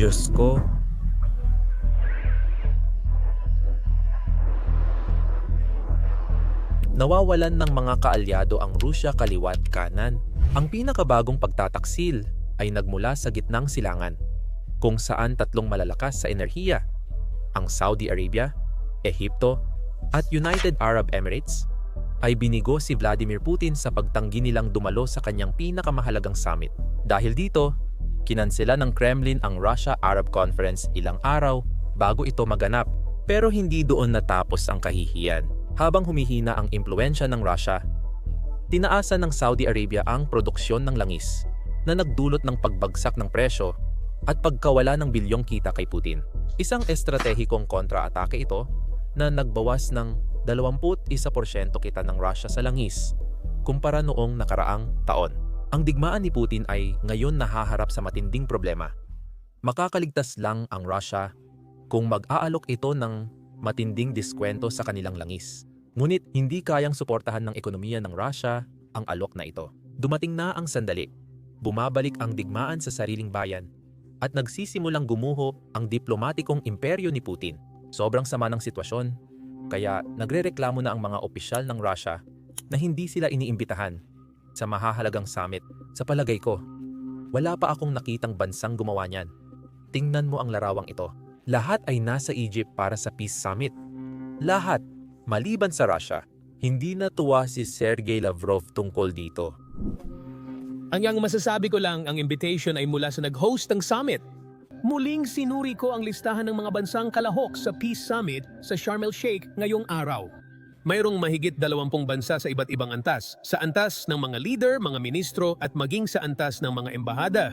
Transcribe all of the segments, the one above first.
Diyos ko. Nawawalan ng mga kaalyado ang Rusya kaliwat kanan. Ang pinakabagong pagtataksil ay nagmula sa gitnang silangan, kung saan tatlong malalakas sa enerhiya, ang Saudi Arabia, Ehipto, at United Arab Emirates, ay binigo si Vladimir Putin sa pagtanggi nilang dumalo sa kanyang pinakamahalagang summit. Dahil dito, kinansela ng Kremlin ang Russia-Arab Conference ilang araw bago ito maganap. Pero hindi doon natapos ang kahihiyan. Habang humihina ang impluensya ng Russia, tinaasan ng Saudi Arabia ang produksyon ng langis na nagdulot ng pagbagsak ng presyo at pagkawala ng bilyong kita kay Putin. Isang estratehikong kontra-atake ito na nagbawas ng 21% kita ng Russia sa langis kumpara noong nakaraang taon. Ang digmaan ni Putin ay ngayon nahaharap sa matinding problema. Makakaligtas lang ang Russia kung mag-aalok ito ng matinding diskwento sa kanilang langis. Ngunit hindi kayang suportahan ng ekonomiya ng Russia ang alok na ito. Dumating na ang sandali. Bumabalik ang digmaan sa sariling bayan at nagsisimulang gumuho ang diplomatikong imperyo ni Putin. Sobrang sama ng sitwasyon, kaya nagrereklamo na ang mga opisyal ng Russia na hindi sila iniimbitahan sa mahahalagang summit. Sa palagay ko, wala pa akong nakitang bansang gumawa niyan. Tingnan mo ang larawang ito. Lahat ay nasa Egypt para sa Peace Summit. Lahat, maliban sa Russia. Hindi natuwa si Sergey Lavrov tungkol dito. Ang yang masasabi ko lang, ang invitation ay mula sa nag-host ng summit. Muling sinuri ko ang listahan ng mga bansang kalahok sa Peace Summit sa Sharm el Sheikh ngayong araw. Mayroong mahigit dalawampung bansa sa iba't ibang antas. Sa antas ng mga leader, mga ministro at maging sa antas ng mga embahada.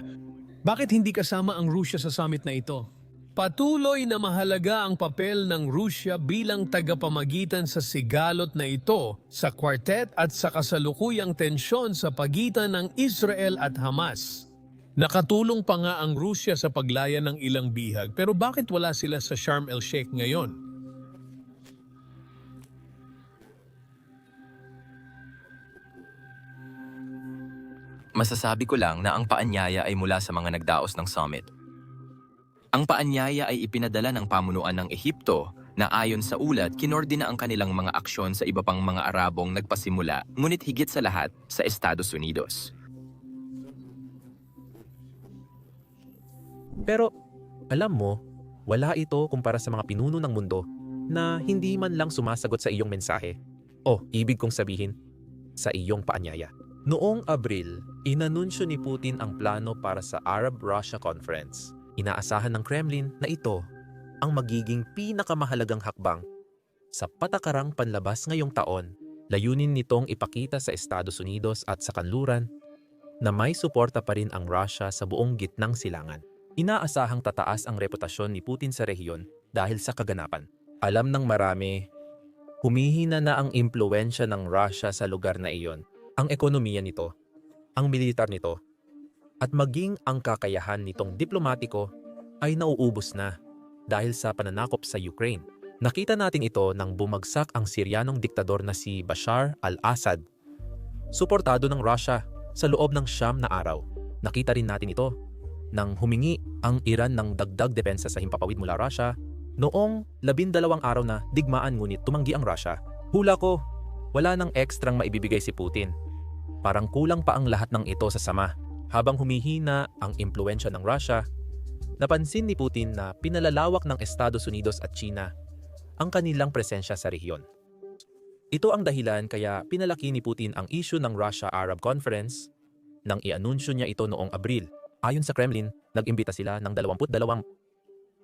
Bakit hindi kasama ang Rusya sa summit na ito? Patuloy na mahalaga ang papel ng Rusya bilang tagapamagitan sa sigalot na ito sa quartet at sa kasalukuyang tensyon sa pagitan ng Israel at Hamas. Nakatulong pa nga ang Rusya sa paglaya ng ilang bihag pero bakit wala sila sa Sharm el Sheikh ngayon? Masasabi ko lang na ang paanyaya ay mula sa mga nagdaos ng summit. Ang paanyaya ay ipinadala ng pamunuan ng Ehipto na ayon sa ulat kinordina ang kanilang mga aksyon sa iba pang mga Arabong nagpasimula ngunit higit sa lahat sa Estados Unidos. Pero, alam mo, wala ito kumpara sa mga pinuno ng mundo na hindi man lang sumasagot sa iyong mensahe. O, ibig kong sabihin, sa iyong paanyaya. Noong Abril, inanunsyo ni Putin ang plano para sa Arab-Russia Conference. Inaasahan ng Kremlin na ito ang magiging pinakamahalagang hakbang sa patakarang panlabas ngayong taon. Layunin nitong ipakita sa Estados Unidos at sa kanluran na may suporta pa rin ang Russia sa buong gitnang silangan. Inaasahang tataas ang reputasyon ni Putin sa rehiyon dahil sa kaganapan. Alam ng marami, humihina na ang impluensya ng Russia sa lugar na iyon ang ekonomiya nito, ang militar nito, at maging ang kakayahan nitong diplomatiko ay nauubos na dahil sa pananakop sa Ukraine. Nakita natin ito nang bumagsak ang Siryanong diktador na si Bashar al-Assad. Suportado ng Russia sa loob ng siyam na araw. Nakita rin natin ito nang humingi ang Iran ng dagdag depensa sa himpapawid mula Russia noong labindalawang araw na digmaan ngunit tumanggi ang Russia. Hula ko, wala nang ekstrang maibibigay si Putin Parang kulang pa ang lahat ng ito sa sama. Habang humihina ang impluensya ng Russia, napansin ni Putin na pinalalawak ng Estados Unidos at China ang kanilang presensya sa rehiyon. Ito ang dahilan kaya pinalaki ni Putin ang issue ng Russia-Arab Conference nang ianunsyo niya ito noong Abril. Ayon sa Kremlin, nag-imbita sila ng 22 22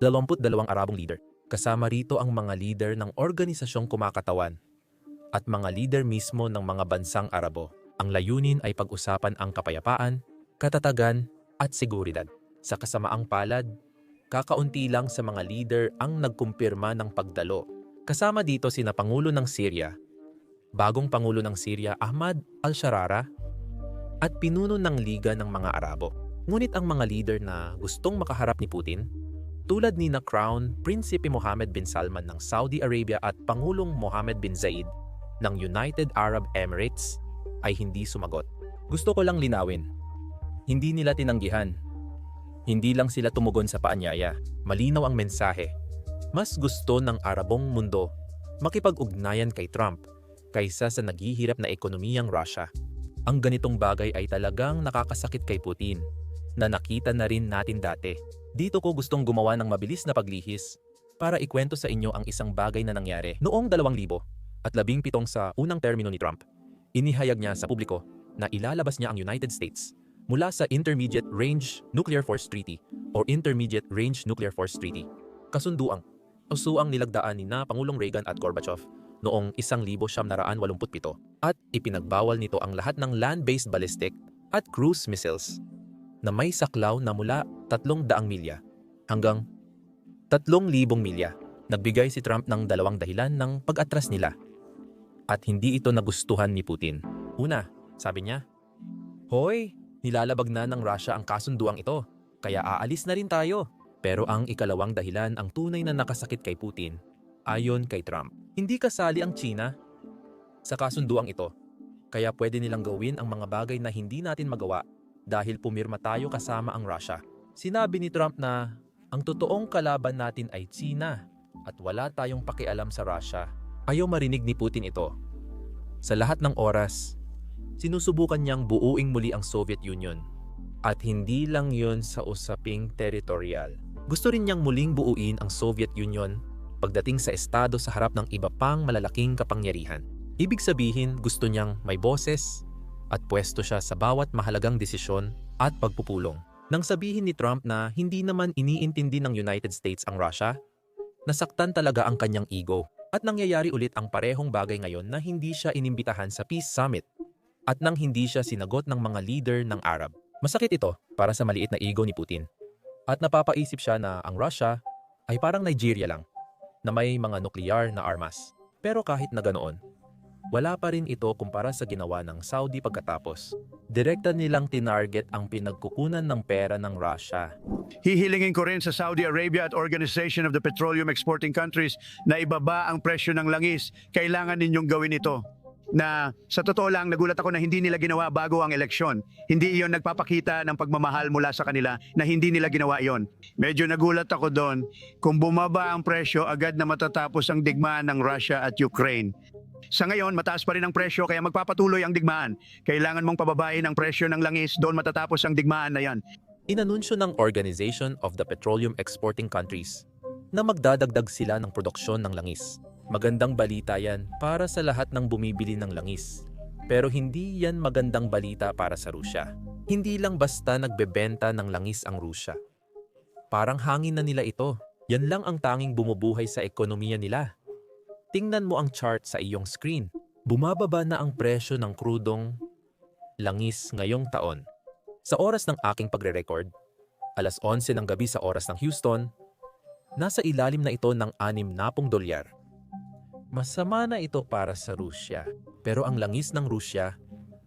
Arabong leader. Kasama rito ang mga leader ng organisasyong kumakatawan at mga leader mismo ng mga bansang Arabo. Ang layunin ay pag-usapan ang kapayapaan, katatagan at seguridad. Sa kasamaang palad, kakaunti lang sa mga leader ang nagkumpirma ng pagdalo. Kasama dito sina Pangulo ng Syria, bagong Pangulo ng Syria Ahmad al-Sharara, at pinuno ng Liga ng mga Arabo. Ngunit ang mga leader na gustong makaharap ni Putin, tulad ni na Crown Prinsipe Mohammed bin Salman ng Saudi Arabia at Pangulong Mohammed bin Zayed ng United Arab Emirates, ay hindi sumagot. Gusto ko lang linawin. Hindi nila tinanggihan. Hindi lang sila tumugon sa paanyaya. Malinaw ang mensahe. Mas gusto ng Arabong mundo makipag-ugnayan kay Trump kaysa sa naghihirap na ekonomiyang Russia. Ang ganitong bagay ay talagang nakakasakit kay Putin na nakita na rin natin dati. Dito ko gustong gumawa ng mabilis na paglihis para ikwento sa inyo ang isang bagay na nangyari noong 2000 at labing pitong sa unang termino ni Trump. Inihayag niya sa publiko na ilalabas niya ang United States mula sa Intermediate Range Nuclear Force Treaty o Intermediate Range Nuclear Force Treaty. Kasunduang, usuang nilagdaan ni na Pangulong Reagan at Gorbachev noong 1987 at ipinagbawal nito ang lahat ng land-based ballistic at cruise missiles na may saklaw na mula 300 milya hanggang 3,000 milya. Nagbigay si Trump ng dalawang dahilan ng pag-atras nila at hindi ito nagustuhan ni Putin. Una, sabi niya, Hoy, nilalabag na ng Russia ang kasunduang ito, kaya aalis na rin tayo. Pero ang ikalawang dahilan ang tunay na nakasakit kay Putin, ayon kay Trump. Hindi kasali ang China sa kasunduang ito, kaya pwede nilang gawin ang mga bagay na hindi natin magawa dahil pumirma tayo kasama ang Russia. Sinabi ni Trump na ang totoong kalaban natin ay China at wala tayong pakialam sa Russia. Ayaw marinig ni Putin ito. Sa lahat ng oras, sinusubukan niyang buuing muli ang Soviet Union. At hindi lang yun sa usaping teritorial. Gusto rin niyang muling buuin ang Soviet Union pagdating sa estado sa harap ng iba pang malalaking kapangyarihan. Ibig sabihin, gusto niyang may boses at pwesto siya sa bawat mahalagang desisyon at pagpupulong. Nang sabihin ni Trump na hindi naman iniintindi ng United States ang Russia, nasaktan talaga ang kanyang ego. At nangyayari ulit ang parehong bagay ngayon na hindi siya inimbitahan sa Peace Summit at nang hindi siya sinagot ng mga leader ng Arab. Masakit ito para sa maliit na ego ni Putin. At napapaisip siya na ang Russia ay parang Nigeria lang na may mga nuklear na armas. Pero kahit na ganoon, wala pa rin ito kumpara sa ginawa ng Saudi pagkatapos. Direkta nilang tinarget ang pinagkukunan ng pera ng Russia. Hihilingin ko rin sa Saudi Arabia at Organization of the Petroleum Exporting Countries na ibaba ang presyo ng langis. Kailangan ninyong gawin ito. Na sa totoo lang, nagulat ako na hindi nila ginawa bago ang eleksyon. Hindi iyon nagpapakita ng pagmamahal mula sa kanila na hindi nila ginawa iyon. Medyo nagulat ako doon. Kung bumaba ang presyo, agad na matatapos ang digmaan ng Russia at Ukraine. Sa ngayon, mataas pa rin ang presyo kaya magpapatuloy ang digmaan. Kailangan mong pababain ang presyo ng langis, doon matatapos ang digmaan na yan. Inanunsyo ng Organization of the Petroleum Exporting Countries na magdadagdag sila ng produksyon ng langis. Magandang balita yan para sa lahat ng bumibili ng langis. Pero hindi yan magandang balita para sa Rusya. Hindi lang basta nagbebenta ng langis ang Rusya. Parang hangin na nila ito. Yan lang ang tanging bumubuhay sa ekonomiya nila. Tingnan mo ang chart sa iyong screen. Bumababa na ang presyo ng krudong langis ngayong taon. Sa oras ng aking pagre-record, alas 11 ng gabi sa oras ng Houston, nasa ilalim na ito ng 60 dolyar. Masama na ito para sa Rusya, pero ang langis ng Rusya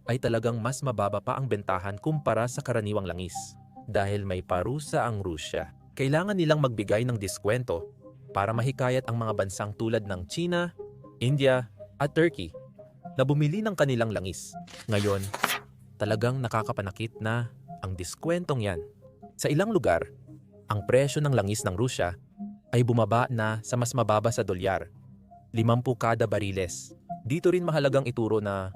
ay talagang mas mababa pa ang bentahan kumpara sa karaniwang langis. Dahil may parusa ang Rusya, kailangan nilang magbigay ng diskwento para mahikayat ang mga bansang tulad ng China, India at Turkey na bumili ng kanilang langis. Ngayon, talagang nakakapanakit na ang diskwentong yan. Sa ilang lugar, ang presyo ng langis ng Rusya ay bumaba na sa mas mababa sa dolyar, 50 kada bariles. Dito rin mahalagang ituro na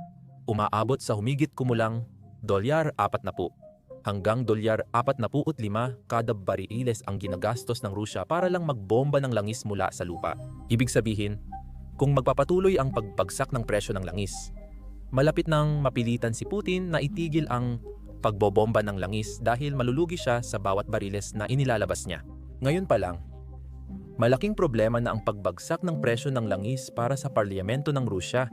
umaabot sa humigit kumulang dolyar 40 hanggang dolyar 45 kada bariles ang ginagastos ng Rusya para lang magbomba ng langis mula sa lupa. Ibig sabihin, kung magpapatuloy ang pagbagsak ng presyo ng langis, malapit nang mapilitan si Putin na itigil ang pagbobomba ng langis dahil malulugi siya sa bawat bariles na inilalabas niya. Ngayon pa lang, malaking problema na ang pagbagsak ng presyo ng langis para sa parlamento ng Rusya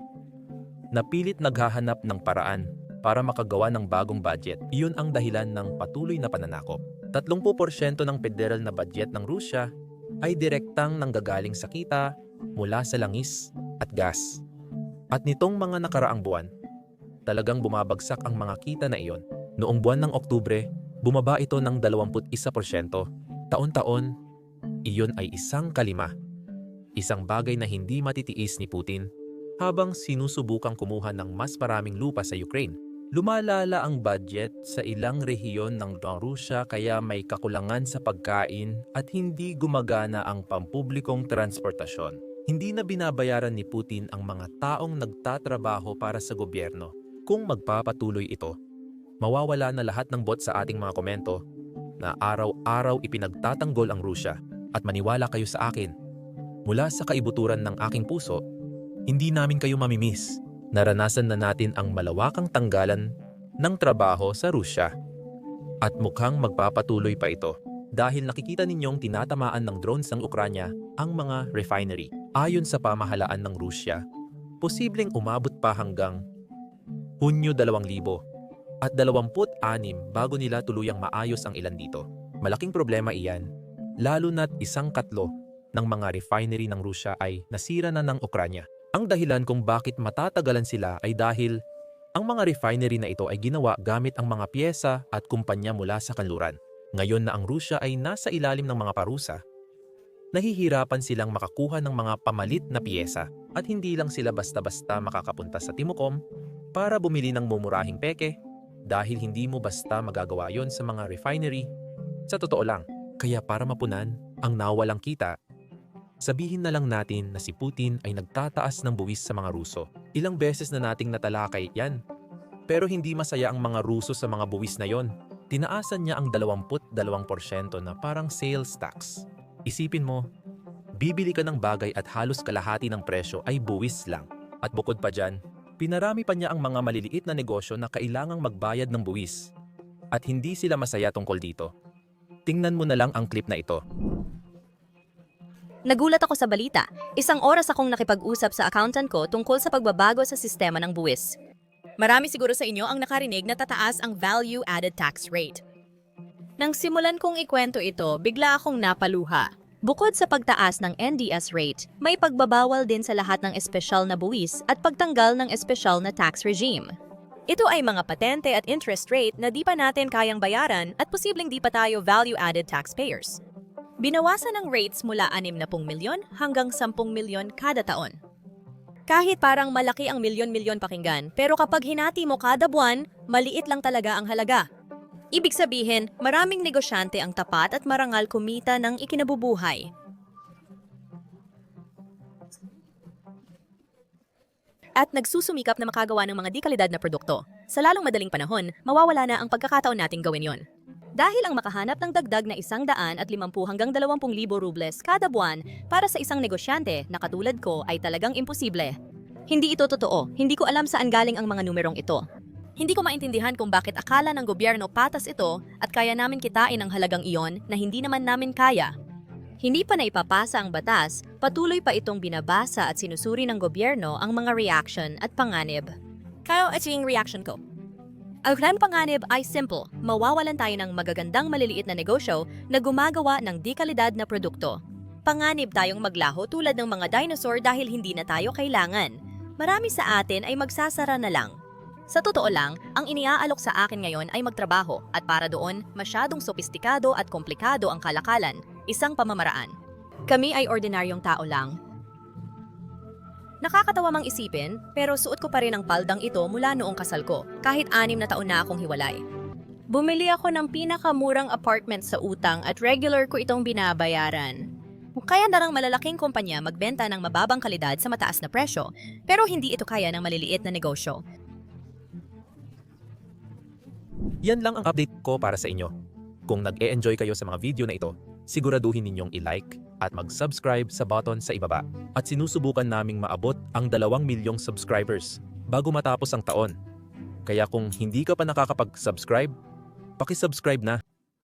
na pilit naghahanap ng paraan para makagawa ng bagong budget. Iyon ang dahilan ng patuloy na pananakop. 30% ng federal na budget ng Rusya ay direktang nanggagaling sa kita mula sa langis at gas. At nitong mga nakaraang buwan, talagang bumabagsak ang mga kita na iyon. Noong buwan ng Oktubre, bumaba ito ng 21%. Taon-taon, iyon ay isang kalima. Isang bagay na hindi matitiis ni Putin habang sinusubukang kumuha ng mas maraming lupa sa Ukraine. Lumalala ang budget sa ilang rehiyon ng Rusya kaya may kakulangan sa pagkain at hindi gumagana ang pampublikong transportasyon. Hindi na binabayaran ni Putin ang mga taong nagtatrabaho para sa gobyerno. Kung magpapatuloy ito, mawawala na lahat ng bot sa ating mga komento na araw-araw ipinagtatanggol ang Rusya at maniwala kayo sa akin. Mula sa kaibuturan ng aking puso, hindi namin kayo mamimiss. Naranasan na natin ang malawakang tanggalan ng trabaho sa Rusya. At mukhang magpapatuloy pa ito dahil nakikita ninyong tinatamaan ng drones ng Ukranya ang mga refinery. Ayon sa pamahalaan ng Rusya, posibleng umabot pa hanggang Hunyo 2000 at 26 bago nila tuluyang maayos ang ilan dito. Malaking problema iyan, lalo na't isang katlo ng mga refinery ng Rusya ay nasira na ng Ukranya. Ang dahilan kung bakit matatagalan sila ay dahil ang mga refinery na ito ay ginawa gamit ang mga pyesa at kumpanya mula sa kanluran. Ngayon na ang Rusya ay nasa ilalim ng mga parusa, nahihirapan silang makakuha ng mga pamalit na pyesa at hindi lang sila basta-basta makakapunta sa Timocom para bumili ng mumurahing peke dahil hindi mo basta magagawa yon sa mga refinery. Sa totoo lang, kaya para mapunan ang nawalang kita, sabihin na lang natin na si Putin ay nagtataas ng buwis sa mga Ruso. Ilang beses na nating natalakay yan. Pero hindi masaya ang mga Ruso sa mga buwis na yon. Tinaasan niya ang 22% na parang sales tax. Isipin mo, bibili ka ng bagay at halos kalahati ng presyo ay buwis lang. At bukod pa dyan, pinarami pa niya ang mga maliliit na negosyo na kailangang magbayad ng buwis. At hindi sila masaya tungkol dito. Tingnan mo na lang ang clip na ito. Nagulat ako sa balita. Isang oras akong nakipag-usap sa accountant ko tungkol sa pagbabago sa sistema ng buwis. Marami siguro sa inyo ang nakarinig na tataas ang value-added tax rate. Nang simulan kong ikwento ito, bigla akong napaluha. Bukod sa pagtaas ng NDS rate, may pagbabawal din sa lahat ng espesyal na buwis at pagtanggal ng espesyal na tax regime. Ito ay mga patente at interest rate na di pa natin kayang bayaran at posibleng di pa tayo value-added taxpayers. Binawasan ang rates mula 60 milyon hanggang 10 milyon kada taon. Kahit parang malaki ang milyon-milyon pakinggan, pero kapag hinati mo kada buwan, maliit lang talaga ang halaga. Ibig sabihin, maraming negosyante ang tapat at marangal kumita ng ikinabubuhay. At nagsusumikap na makagawa ng mga di kalidad na produkto. Sa lalong madaling panahon, mawawala na ang pagkakataon nating gawin yon. Dahil ang makahanap ng dagdag na isang daan at 50 hanggang 20 libo rubles kada buwan para sa isang negosyante na katulad ko ay talagang imposible. Hindi ito totoo. Hindi ko alam saan galing ang mga numerong ito. Hindi ko maintindihan kung bakit akala ng gobyerno patas ito at kaya namin kitain ang halagang iyon na hindi naman namin kaya. Hindi pa naipapasa ang batas, patuloy pa itong binabasa at sinusuri ng gobyerno ang mga reaction at panganib. Kaya ito yung reaction ko. Ang grand panganib ay simple, mawawalan tayo ng magagandang maliliit na negosyo na gumagawa ng di kalidad na produkto. Panganib tayong maglaho tulad ng mga dinosaur dahil hindi na tayo kailangan. Marami sa atin ay magsasara na lang. Sa totoo lang, ang iniaalok sa akin ngayon ay magtrabaho at para doon, masyadong sopistikado at komplikado ang kalakalan, isang pamamaraan. Kami ay ordinaryong tao lang, Nakakatawa mang isipin, pero suot ko pa rin ang paldang ito mula noong kasal ko, kahit anim na taon na akong hiwalay. Bumili ako ng pinakamurang apartment sa utang at regular ko itong binabayaran. Kaya na lang malalaking kumpanya magbenta ng mababang kalidad sa mataas na presyo, pero hindi ito kaya ng maliliit na negosyo. Yan lang ang update ko para sa inyo. Kung nag-e-enjoy kayo sa mga video na ito, siguraduhin ninyong i-like at mag-subscribe sa button sa ibaba. At sinusubukan naming maabot ang 2 milyong subscribers bago matapos ang taon. Kaya kung hindi ka pa nakakapag-subscribe, paki-subscribe na